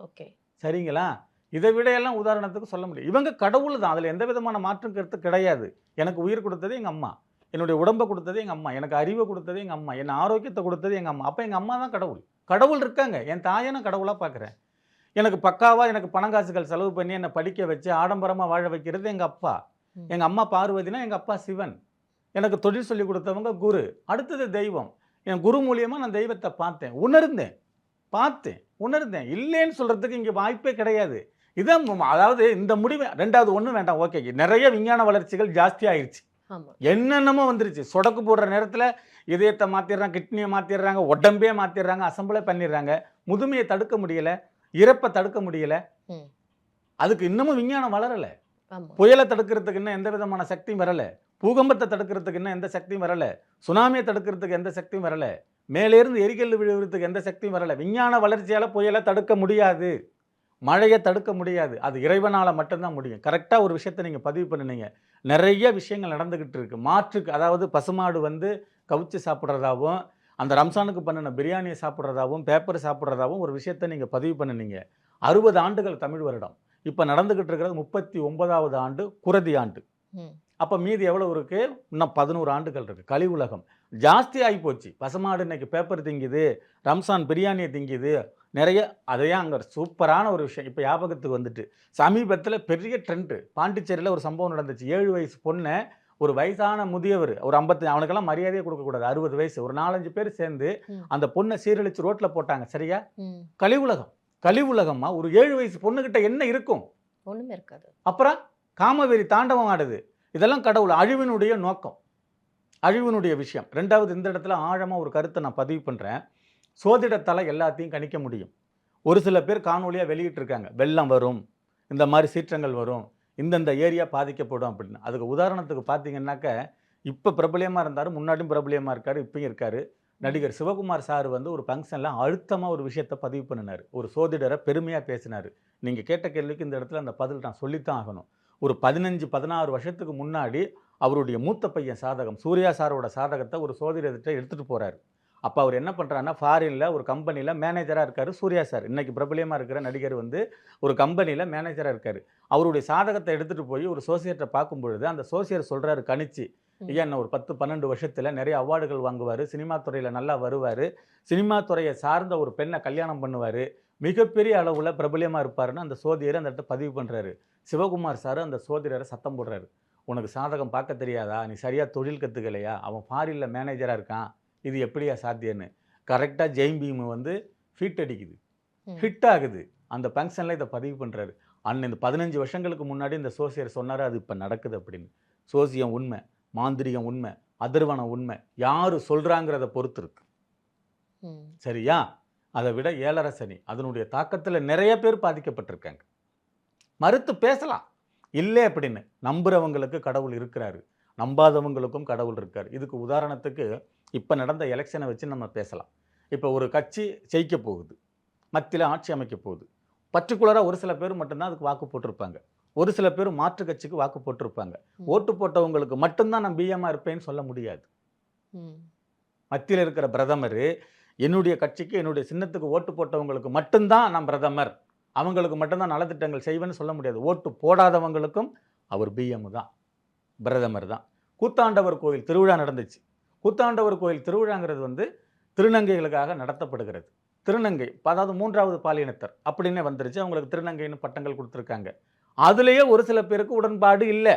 ஓகே. சரிங்களா? இதை விட எல்லாம் உதாரணத்துக்கு சொல்ல முடியும். இவங்க கடவுள் தான். அதில் எந்த விதமான மாற்றம் கருத்து கிடையாது. எனக்கு உயிர் கொடுத்தது எங்கள் அம்மா. என்னுடைய உடம்பை கொடுத்தது எங்கள் அம்மா. எனக்கு அறிவை கொடுத்தது எங்கள் அம்மா. என் ஆரோக்கியத்தை கொடுத்தது எங்கள் அம்மா. அப்போ எங்கள் அம்மா தான் கடவுள். கடவுள் இருக்காங்க. என் தாயை நான் கடவுளாக பார்க்குறேன். எனக்கு பக்காவாக எனக்கு பணங்காசுகள் செலவு பண்ணி என்னை படிக்க வச்சு ஆடம்பரமாக வாழ வைக்கிறது எங்கள் அப்பா. எங்கள் அம்மா பார்வதினா எங்கள் அப்பா சிவன். எனக்கு தொழில் சொல்லி கொடுத்தவங்க குரு. அடுத்தது தெய்வம். என் குரு மூலியமாக நான் தெய்வத்தை பார்த்தேன். உணர்ந்தேன். பார்த்தேன் உணர்ந்தேன். இல்லைன்னு சொல்கிறதுக்கு இங்கே வாய்ப்பே கிடையாது. இதான் அதாவது இந்த முடிவு ரெண்டாவது ஒன்றும் வேண்டாம். ஓகே நிறைய விஞ்ஞான வளர்ச்சிகள் ஜாஸ்தி ஆயிடுச்சு என்னென்னமோ வந்துருச்சு. சொடக்கு போடுற நேரத்தில் இதயத்தை மாற்றிடுறாங்க கிட்னியை மாற்றிடுறாங்க உடம்பே மாற்றிடுறாங்க அசம்பிளே பண்ணிடுறாங்க முதுமையை தடுக்க முடியல இறப்பை தடுக்க முடியல. அதுக்கு இன்னமும் விஞ்ஞானம் வளரலை. புயலை தடுக்கிறதுக்கு இன்னும் எந்த விதமான சக்தியும் வரல. பூகம்பத்தை தடுக்கிறதுக்கு இன்னும் எந்த சக்தியும் வரல. சுனாமியை தடுக்கிறதுக்கு எந்த சக்தியும் வரல. மேலேருந்து எரிகல் விழுகிறதுக்கு எந்த சக்தியும் வரல. விஞ்ஞான வளர்ச்சியால புயலை தடுக்க முடியாது. மழையை தடுக்க முடியாது. அது இறைவனால மட்டும்தான் முடியும். கரெக்டாக ஒரு விஷயத்தை நீங்கள் பதிவு பண்ணுனீங்க. நிறைய விஷயங்கள் நடந்துக்கிட்டு இருக்கு. மாற்றுக்கு அதாவது பசுமாடு வந்து கவுச்சு சாப்பிட்றதாவும் அந்த ரம்சானுக்கு பண்ணின பிரியாணியை சாப்பிட்றதாவும் பேப்பர் சாப்பிட்றதாவும் ஒரு விஷயத்தை நீங்கள் பதிவு பண்ணுனீங்க. அறுபது ஆண்டுகள் தமிழ் வருடம். இப்போ நடந்துக்கிட்டு இருக்கிறது முப்பத்தி ஒன்பதாவது ஆண்டு குரதி ஆண்டு. அப்போ மீதி எவ்வளோ இருக்கு? இன்னும் பதினோரு ஆண்டுகள் இருக்கு. கலி உலகம் ஜாஸ்தி ஆகி போச்சு. பசுமாடு இன்னைக்கு பேப்பர் திங்குது ரம்சான் பிரியாணியை திங்குது நிறைய அதையே அங்கே சூப்பரான ஒரு விஷயம் இப்போ ஞாபகத்துக்கு வந்துட்டு. சமீபத்தில் பெரிய ட்ரெண்டு பாண்டிச்சேரியில் ஒரு சம்பவம் நடந்துச்சு. ஏழு வயசு பொண்ணை ஒரு வயசான முதியவர் ஒரு ஐம்பத்தி அவனுக்கெல்லாம் மரியாதையே கொடுக்கக்கூடாது அறுபது வயசு ஒரு நாலஞ்சு பேர் சேர்ந்து. அந்த பொண்ணை சீரழிச்சு ரோட்ல போட்டாங்க சரியா? ம். கலிவுலகம் கலிவுலகம்மா ஒரு ஏழு வயசு பொண்ணுகிட்ட என்ன இருக்கும்? ஒண்ணுமே இருக்காது. அப்புறம் காமவெறி தாண்டவம் ஆடுது. இதெல்லாம் கடவுள் அழிவினுடைய நோக்கம். அழிவினுடைய விஷயம். ரெண்டாவது இந்த இடத்துல ஆழமாக ஒரு கருத்தை நான் பதிவு பண்ணுறேன் சோதிடத்தால் எல்லாத்தையும் கணிக்க முடியும். ஒரு சில பேர் காணொலியாக வெளியிட்டிருக்காங்க. வெள்ளம் வரும் இந்த மாதிரி சீற்றங்கள் வரும் இந்தந்த ஏரியா பாதிக்கப்படும் அப்படின்னு. அதுக்கு உதாரணத்துக்கு பார்த்தீங்கன்னாக்க இப்போ பிரபலியமாக இருந்தார் முன்னாடியும் பிரபலியமாக இருக்கார் இப்பயும் இருக்கார். நடிகர் சிவகுமார் சார் வந்து ஒரு ஃபங்க்ஷனில் அழுத்தமாக ஒரு விஷயத்தை பதிவு பண்ணினார். ஒரு சோதிடரை பெருமையாக பேசினார். நீங்கள் கேட்ட கேள்விக்கு இந்த இடத்துல அந்த பதில் நான் சொல்லித்தான் ஆகணும். ஒரு பதினஞ்சு பதினாறு வருஷத்துக்கு முன்னாடி அவருடைய மூத்த பையன் சாதகம் சூர்யா சாரோட சாதகத்தை ஒரு சோதிடர்கிட்ட எடுத்துகிட்டு போகிறாரு அப்போ அவர் என்ன பண்ணுறாருன்னா ஃபாரினில் ஒரு கம்பெனியில் மேனேஜராக இருக்கார் சூர்யா சார். இன்னைக்கு பிரபலியமாக இருக்கிற நடிகர் வந்து ஒரு கம்பெனியில் மேனேஜராக இருக்கார். அவருடைய சாதகத்தை எடுத்துகிட்டு போய் ஒரு சோசியர்கிட்ட பார்க்கும் பொழுது அந்த சோசியர் சொல்கிறாரு கணிச்சு. ஐயா இன்னும் ஒரு பத்து பன்னெண்டு வருஷத்தில் நிறைய அவார்டுகள் வாங்குவார் சினிமா துறையில் நல்லா வருவார் சினிமா துறையை சார்ந்த ஒரு பெண்ணை கல்யாணம் பண்ணுவார் மிகப்பெரிய அளவில் பிரபலியமாக இருப்பாருன்னு அந்த சோதியர் அந்த இடத்த பதிவு பண்ணுறாரு சிவகுமார் சார் அந்த சோதிடரை சத்தம் போடுறாரு. உனக்கு சாதகம் பார்க்க தெரியாதா? நீ சரியாக தொழில் கற்றுக்கலையா அவன் ஃபாரினில் மேனேஜராக இருக்கான். இது எப்படியா சாத்தியன்னு கரெக்டாக ஜெயின் பீம் வந்து ஃபிட் அடிக்குது. ஹிட் ஆகுது. அந்த ஃபங்க்ஷனில் இதை பதிவு பண்ணுறாரு அண்ணன் இந்த பதினஞ்சு வருஷங்களுக்கு முன்னாடி இந்த சோசியர் சொன்னார் அது இப்போ நடக்குது அப்படின்னு. சோசியம் உண்மை மாந்திரிகம் உண்மை அதிர்வனம் உண்மை யார் சொல்கிறாங்கிறத பொறுத்து இருக்கு. சரியா? அதை விட ஏழரை சனி. அதனுடைய தாக்கத்தில் நிறைய பேர் பாதிக்கப்பட்டிருக்காங்க. மறுத்து பேசலாம். இல்லை அப்படின்னு நம்புறவங்களுக்கு கடவுள் இருக்கிறாரு. நம்பாதவங்களுக்கும் கடவுள் இருக்கார். இதுக்கு உதாரணத்துக்கு இப்போ நடந்த எலெக்ஷனை வச்சு நம்ம பேசலாம். இப்போ ஒரு கட்சி ஜெயிக்க போகுது. மத்தியில் ஆட்சி அமைக்க போகுது. பர்டிகுலராக ஒரு சில பேர் மட்டும்தான் அதுக்கு வாக்கு போட்டிருப்பாங்க. ஒரு சில பேர் மாற்று கட்சிக்கு வாக்கு போட்டிருப்பாங்க. ஓட்டு போட்டவங்களுக்கு மட்டும்தான் நான் பிஎம்மாக இருப்பேன்னு சொல்ல முடியாது. மத்தியில் இருக்கிற பிரதமர் என்னுடைய கட்சிக்கு என்னுடைய சின்னத்துக்கு ஓட்டு போட்டவங்களுக்கு மட்டும்தான் நான் பிரதமர். அவங்களுக்கு மட்டும்தான் நலத்திட்டங்கள் செய்வேன்னு சொல்ல முடியாது. ஓட்டு போடாதவங்களுக்கும் அவர் பிஎம் தான் பிரதமர் தான். கூத்தாண்டவர் கோயில் திருவிழா நடந்துச்சு. கூத்தாண்டவர் கோயில் திருவிழாங்கிறது வந்து திருநங்கைகளுக்காக நடத்தப்படுகிறது. திருநங்கை அதாவது மூன்றாவது பாலினத்தர் அப்படின்னே வந்துருச்சு. அவங்களுக்கு திருநங்கைன்னு பட்டங்கள் கொடுத்துருக்காங்க. அதுலேயே ஒரு சில பேருக்கு உடன்பாடு இல்லை.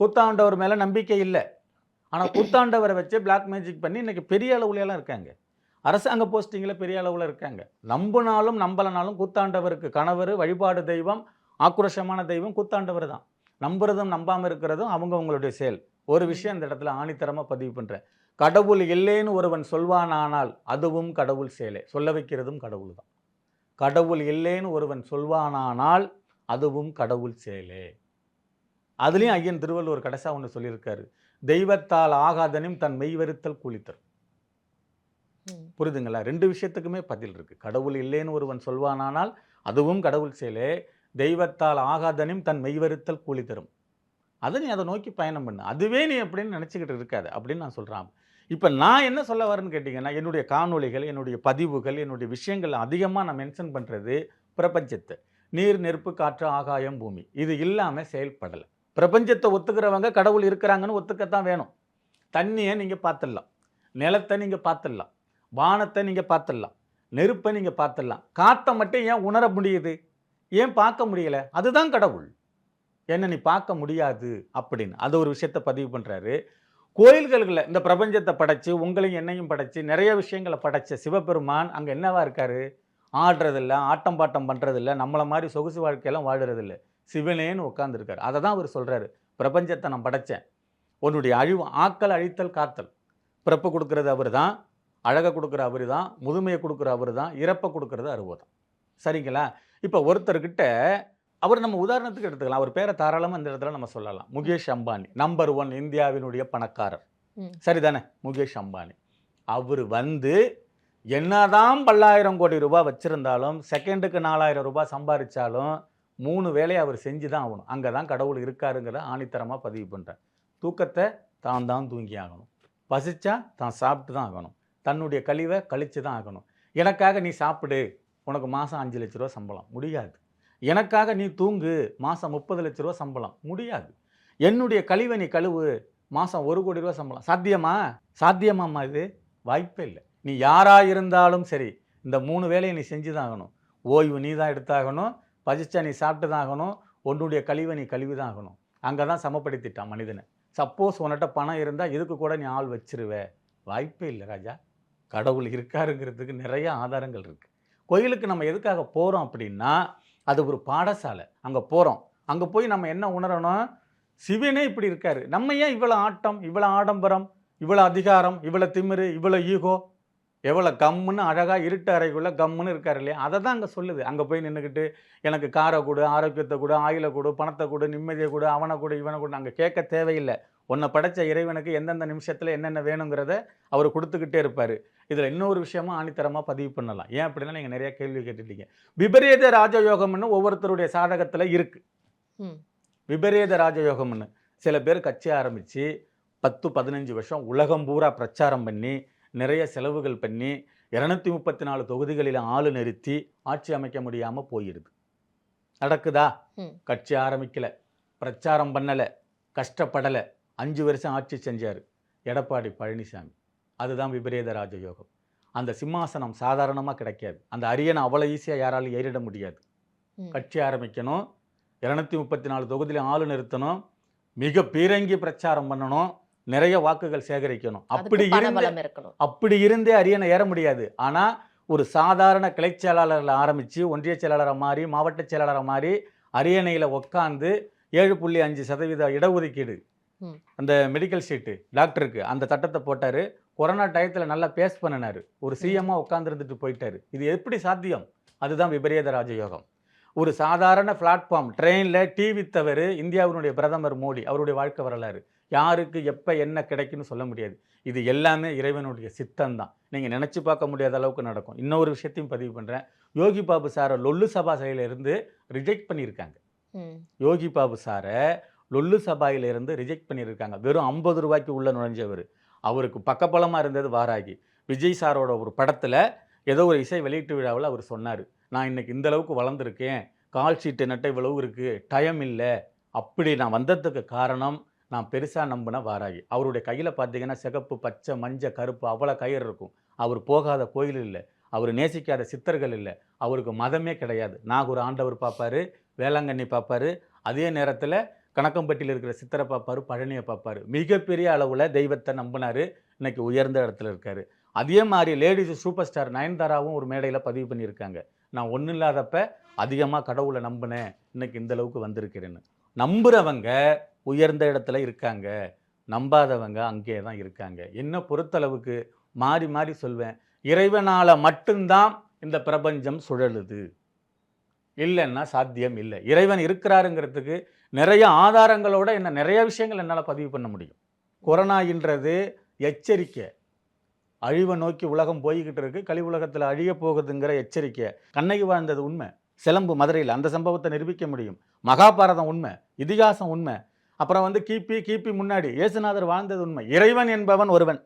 கூத்தாண்டவர் மேலே நம்பிக்கை இல்லை. ஆனால் கூத்தாண்டவரை வச்சு பிளாக் மேஜிக் பண்ணி இன்றைக்கி பெரிய அளவுலையெல்லாம் இருக்காங்க. அரசாங்க போஸ்டிங்கில் பெரிய அளவில் இருக்காங்க. நம்பினாலும் நம்பலனாலும் கூத்தாண்டவருக்கு கணவர் வழிபாடு தெய்வம் ஆக்ரோஷமான தெய்வம் கூத்தாண்டவர் தான். நம்புறதும் நம்பாமல் இருக்கிறதும் அவங்க அவங்களுடைய செயல். ஒரு விஷயம் இந்த இடத்துல ஆணித்தரமாக பதிவு பண்ணுறேன் கடவுள் இல்லைன்னு ஒருவன் சொல்வானானால் அதுவும் கடவுள் செயலே. சொல்ல வைக்கிறதும் கடவுள் தான். கடவுள் இல்லைன்னு ஒருவன் சொல்வானானால் அதுவும் கடவுள் செயலே. அதுலேயும் ஐயன் திருவள்ளுவர் கடைசா ஒன்று சொல்லியிருக்காரு. தெய்வத்தால் ஆகாதனும் தன் மெய்வருத்தல் கூலித்தர் ம். புரிதுங்களா? ரெண்டு விஷயத்துக்குமே பதில் இருக்குது கடவுள் இல்லைன்னு ஒருவன் சொல்வானானால் அதுவும் கடவுள் செயலே. தெய்வத்தால் ஆகாதனும் தன் மெய்வருத்தல் கூலி தரும். அதை நீ அதை நோக்கி பயணம் பண்ணு. அதுவே நீ அப்படின்னு நினச்சிக்கிட்டு இருக்காது அப்படின்னு நான் சொல்கிறான் இப்போ நான் என்ன சொல்ல வரேன்னு கேட்டிங்கன்னா என்னுடைய காணொளிகள் என்னுடைய பதிவுகள் என்னுடைய விஷயங்கள் அதிகமாக நான் மென்ஷன் பண்ணுறது பிரபஞ்சத்தை. நீர் நெருப்பு காற்று ஆகாயம் பூமி. இது இல்லாமல் செயல்படலை. பிரபஞ்சத்தை ஒத்துக்கிறவங்க கடவுள் இருக்கிறாங்கன்னு ஒத்துக்கத்தான் வேணும். தண்ணியை நீங்கள் பார்த்துடலாம். நிலத்தை நீங்கள் பார்த்துடலாம். வானத்தை நீங்கள் பார்த்துடலாம். நெருப்பை நீங்கள் பார்த்துடலாம். காற்றை மட்டும் ஏன் உணர முடியுது? ஏன் பார்க்க முடியலை? அதுதான் கடவுள். என்ன நீ பார்க்க முடியாது அப்படின்னு. அது ஒரு விஷயத்தை பதிவு பண்ணுறாரு கோயில்களில் இந்த பிரபஞ்சத்தை படைச்சு உங்களையும் என்னையும் படைச்சு நிறைய விஷயங்களை படைச்ச சிவபெருமான் அங்கே என்னவா இருக்காரு? ஆடுறதில்ல ஆட்டம் பாட்டம் பண்ணுறதில்ல நம்மளை மாதிரி சொகுசு வாழ்க்கையெல்லாம் வாழுறதில்ல சிவனேன்னு உட்காந்துருக்காரு அதை தான் அவர் சொல்கிறாரு பிரபஞ்சத்தை நான் படைச்சேன். உன்னுடைய அழிவு ஆக்கல் அழித்தல் காத்தல். பிறப்பு கொடுக்கறது அவர் தான் அழகை கொடுக்குற அவர் தான் முதுமையை கொடுக்குற அவர் தான் இறப்பை கொடுக்கறது தான் சரிங்களா? இப்போ ஒருத்தர்கிட்ட அவர் நம்ம உதாரணத்துக்கு எடுத்துக்கலாம். அவர் பேரை தாராளமாக இந்த இடத்துல நம்ம சொல்லலாம். முகேஷ் அம்பானி நம்பர் ஒன் இந்தியாவினுடைய பணக்காரர். சரிதானே? முகேஷ் அம்பானி. அவர் வந்து என்னதான் பல்லாயிரம் கோடி ரூபாய் வச்சிருந்தாலும் செகண்டுக்கு நாலாயிரம் ரூபாய் சம்பாதிச்சாலும் மூணு வேலையை அவர் செஞ்சு தான் ஆகணும். அங்கே தான் கடவுள் இருக்காருங்கிறத ஆணித்தரமாக பதிவு பண்ணுறேன் தூக்கத்தை தான் தான் தூங்கி ஆகணும். பசிச்சா தான் சாப்பிட்டு தான் ஆகணும். தன்னுடைய கழிவை கழித்து தான் ஆகணும். எனக்காக நீ சாப்பிடு. உனக்கு மாதம் அஞ்சு லட்ச ரூபா சம்பளம். முடியாது. எனக்காக நீ தூங்கு. மாதம் முப்பது லட்ச ரூபா சம்பளம். முடியாது. என்னுடைய கழிவை நீ கழுவு. மாதம் ஒரு கோடி ரூபா சம்பளம். சாத்தியமா? சாத்தியமாம்மா இது? வாய்ப்பே இல்லை. நீ யாராக இருந்தாலும் சரி இந்த மூணு வேலையை நீ செஞ்சு தான் ஆகணும். ஓய்வு நீ தான் எடுத்தாகணும். பசிச்சா நீ சாப்பிட்டு தான் ஆகணும். உன்னுடைய கழிவை நீ கழுவி தான் ஆகணும். அங்கே தான் சமப்படுத்திட்டான் மனிதனை. சப்போஸ் உன்கிட்ட பணம் இருந்தால் இதுக்கு கூட நீ ஆள் வச்சிருவ. வாய்ப்பே இல்லை ராஜா. கடவுள் இருக்காருங்கிறதுக்கு நிறைய ஆதாரங்கள் இருக்குது கோயிலுக்கு நம்ம எதுக்காக போகிறோம் அப்படின்னா அது ஒரு பாடசாலை. அங்கே போகிறோம் அங்கே போய் நம்ம என்ன உணரணும்? சிவனே இப்படி இருக்காரு. நம்ம ஏன் இவ்வளோ ஆட்டம் இவ்வளோ ஆடம்பரம் இவ்வளோ அதிகாரம் இவ்வளோ திமிரு இவ்வளோ ஈகோ? எவ்வளோ கம்முன்னு அழகாக இருட்டு அறைக்குள்ளே கம்முன்னு இருக்காரு இல்லையா? அதை தான் அங்கே சொல்லுது. அங்கே போய் நின்றுக்கிட்டு எனக்கு காரை கொடு ஆரோக்கியத்தை கொடு ஆயிலை கொடு பணத்தை கொடு நிம்மதியை கொடு அவனை கொடு இவனை கொடு அங்கே கேட்க தேவையில்லை. உன்னை படைச்ச இறைவனுக்கு எந்தெந்த நிமிஷத்தில் என்னென்ன வேணுங்கிறத அவர் கொடுத்துக்கிட்டே இருப்பார். இதில் இன்னொரு விஷயமும் ஆணித்தரமாக பதிவு பண்ணலாம். ஏன் அப்படின்னா நீங்கள் நிறைய கேள்வி கேட்டுட்டீங்க. விபரீத ராஜயோகம்னு ஒவ்வொருத்தருடைய சாதகத்தில் இருக்குது. விபரீத ராஜயோகம்னு. சில பேர் கட்சி ஆரம்பித்து பத்து பதினஞ்சு வருஷம் உலகம் பூரா பிரச்சாரம் பண்ணி நிறைய செலவுகள் பண்ணி இரநூத்தி முப்பத்தி நாலு தொகுதிகளில் ஆளு நிறுத்தி ஆட்சி அமைக்க முடியாமல் போயிடுது. நடக்குதா. கட்சி ஆரம்பிக்கல. பிரச்சாரம் பண்ணலை. கஷ்டப்படலை. அஞ்சு வருஷம் ஆட்சி செஞ்சார் எடப்பாடி பழனிசாமி. அதுதான் விபரீத ராஜயோகம். அந்த சிம்மாசனம் சாதாரணமாக கிடைக்காது. அந்த அரியணை அவ்வளோ ஈஸியாக யாராலும் ஏறிட முடியாது. கட்சி ஆரம்பிக்கணும். இரநூத்தி முப்பத்தி நாலு தொகுதியில் ஆளு நிறுத்தணும். மிக பீரங்கி பிரச்சாரம் பண்ணணும். நிறைய வாக்குகள் சேகரிக்கணும். அப்படி இருந்த அப்படி இருந்தே அரியணை ஏற முடியாது. ஆனால் ஒரு சாதாரண கிளை செயலாளரில் ஆரம்பித்து ஒன்றிய செயலாளரை மாறி மாவட்ட செயலாளரை மாறி அரியணையில் உட்காந்து ஏழு புள்ளி அஞ்சு சதவீத இடஒதுக்கீடு. அந்த மெடிக்கல் சீட்டு டாக்டருக்கு அந்த சட்டத்தை போட்டார். கொரோனா டயத்தில் நல்லா பேஸ் பண்ணினார். ஒரு சிஎம்மாக உட்காந்துருந்துட்டு போயிட்டாரு. இது எப்படி சாத்தியம்? அதுதான் விபரீத ராஜயோகம். ஒரு சாதாரண பிளாட்ஃபார்ம் ட்ரெயினில் டீ வித்தவர் இந்தியாவினுடைய பிரதமர் மோடி அவருடைய வாழ்க்கை வரலாறு. யாருக்கு எப்போ என்ன கிடைக்குன்னு சொல்ல முடியாது. இது எல்லாமே இறைவனுடைய சித்தம் தான் நீங்கள் நினச்சி பார்க்க முடியாத அளவுக்கு நடக்கும். இன்னொரு விஷயத்தையும் பதிவு பண்ணுறேன் யோகி பாபு சாரை லொல்லு சபா இருந்து ரிஜெக்ட் பண்ணியிருக்காங்க. யோகி பாபு சாரை லொல்லு சபாயில இருந்து ரிஜெக்ட் பண்ணியிருக்காங்க. வெறும் ஐம்பது ரூபாய்க்கு உள்ள நுழைஞ்சவர். அவருக்கு பக்கபலமாக இருந்தது வாராகி. விஜய் சாரோட ஒரு படத்தில் ஏதோ ஒரு இசை வெளியீட்டு விழாவில் அவர் சொன்னார். நான் இன்னைக்கு இந்த அளவுக்கு வளர்ந்துருக்கேன். கால் ஷீட்டு நட்டை இவ்வளவு இருக்குது டைம் இல்லை. அப்படி நான் வந்ததுக்கு காரணம் நான் பெருசாக நம்பின வாராகி. அவருடைய கையில் பார்த்தீங்கன்னா சிகப்பு பச்சை மஞ்சள் கருப்பு அவ்வளோ கயிறு இருக்கும். அவர் போகாத கோயில் இல்லை. அவர் நேசிக்காத சித்தர்கள் இல்லை. அவருக்கு மதமே கிடையாது. நாகூர் ஆண்டவர் பார்ப்பாரு வேளாங்கண்ணி பார்ப்பாரு. அதே நேரத்தில் கணக்கம்பட்டியில் இருக்கிற சித்தரை பார்ப்பாரு பழனியை பார்ப்பாரு. மிகப்பெரிய அளவில் தெய்வத்தை நம்பினார். இன்னைக்கு உயர்ந்த இடத்துல இருக்கார். அதே மாதிரி லேடிஸ் சூப்பர் ஸ்டார் நயன்தாராவும் ஒரு மேடையில் பதிவு பண்ணியிருக்காங்க. நான் ஒன்றும் இல்லாதப்ப அதிகமாக கடவுளை நம்பினேன். இன்னைக்கு இந்தளவுக்கு வந்திருக்கிறேன்னு. நம்புறவங்க உயர்ந்த இடத்துல இருக்காங்க. நம்பாதவங்க அங்கே தான் இருக்காங்க. என்ன பொறுத்தளவுக்கு மாறி மாறி சொல்வேன். இறைவனால் மட்டும்தான் இந்த பிரபஞ்சம் சுழலுது. இல்லைன்னா சாத்தியம் இல்லை. இறைவன் இருக்கிறாருங்கிறதுக்கு நிறைய ஆதாரங்களோட என்ன நிறைய விஷயங்கள் என்னால் பதிவு பண்ண முடியும். கொரோனான்றது எச்சரிக்கை. அழிவை நோக்கி உலகம் போய்கிட்டு இருக்கு. கலி உலகத்தில் அழிய போகுதுங்கிற எச்சரிக்கை. கண்ணகி வாழ்ந்தது உண்மை. சிலம்பு மதுரையில் அந்த சம்பவத்தை நிரூபிக்க முடியும். மகாபாரதம் உண்மை இதிகாசம் உண்மை. அப்புறம் வந்து கிபி கிபி முன்னாடி இயேசுநாதர் வாழ்ந்தது உண்மை. இறைவன் என்பவன் ஒருவன்.